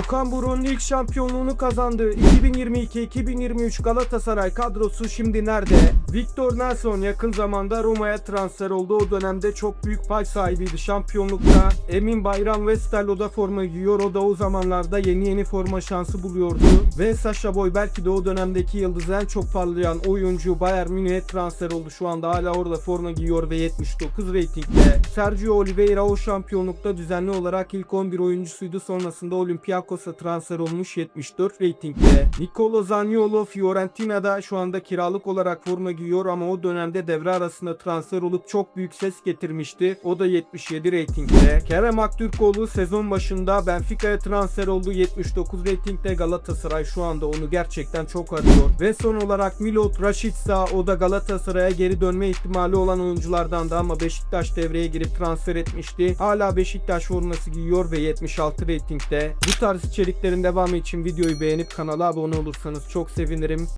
Okan Buruk'un ilk şampiyonluğunu kazandığı 2022-2023 Galatasaray kadrosu şimdi nerede? Victor Nelson yakın zamanda Roma'ya transfer oldu. O dönemde çok büyük pay sahibiydi şampiyonlukta. Emin Bayram Westerlo da forma giyiyor. O da o zamanlarda yeni yeni forma şansı buluyordu. Ve Sasha Boy belki de o dönemdeki yıldız en çok parlayan oyuncu Bayern Münih'e transfer oldu. Şu anda hala orada forma giyiyor ve 79 reytingde. Sergio Oliveira o şampiyonlukta düzenli olarak ilk 11 oyuncusuydu. Sonrasında Olympiakos'a transfer olmuş 74 reytingde. Nicolo Zaniolo Fiorentina'da şu anda kiralık olarak forma giyiyor ama o dönemde devre arasında transfer olup çok büyük ses getirmişti. O da 77 reytingde. Kerem Aktürkoğlu sezon başında Benfica'ya transfer oldu 79 reytingde Galatasaray şu anda onu gerçekten çok arıyor. Ve son olarak Milot Rashica o da Galatasaray'a geri dönme ihtimali olan oyunculardan da ama Beşiktaş devreye girip transfer etmişti. Hala Beşiktaş forması giyiyor ve 76 reytingde. Bu tarz içeriklerin devamı için videoyu beğenip kanala abone olursanız çok sevinirim.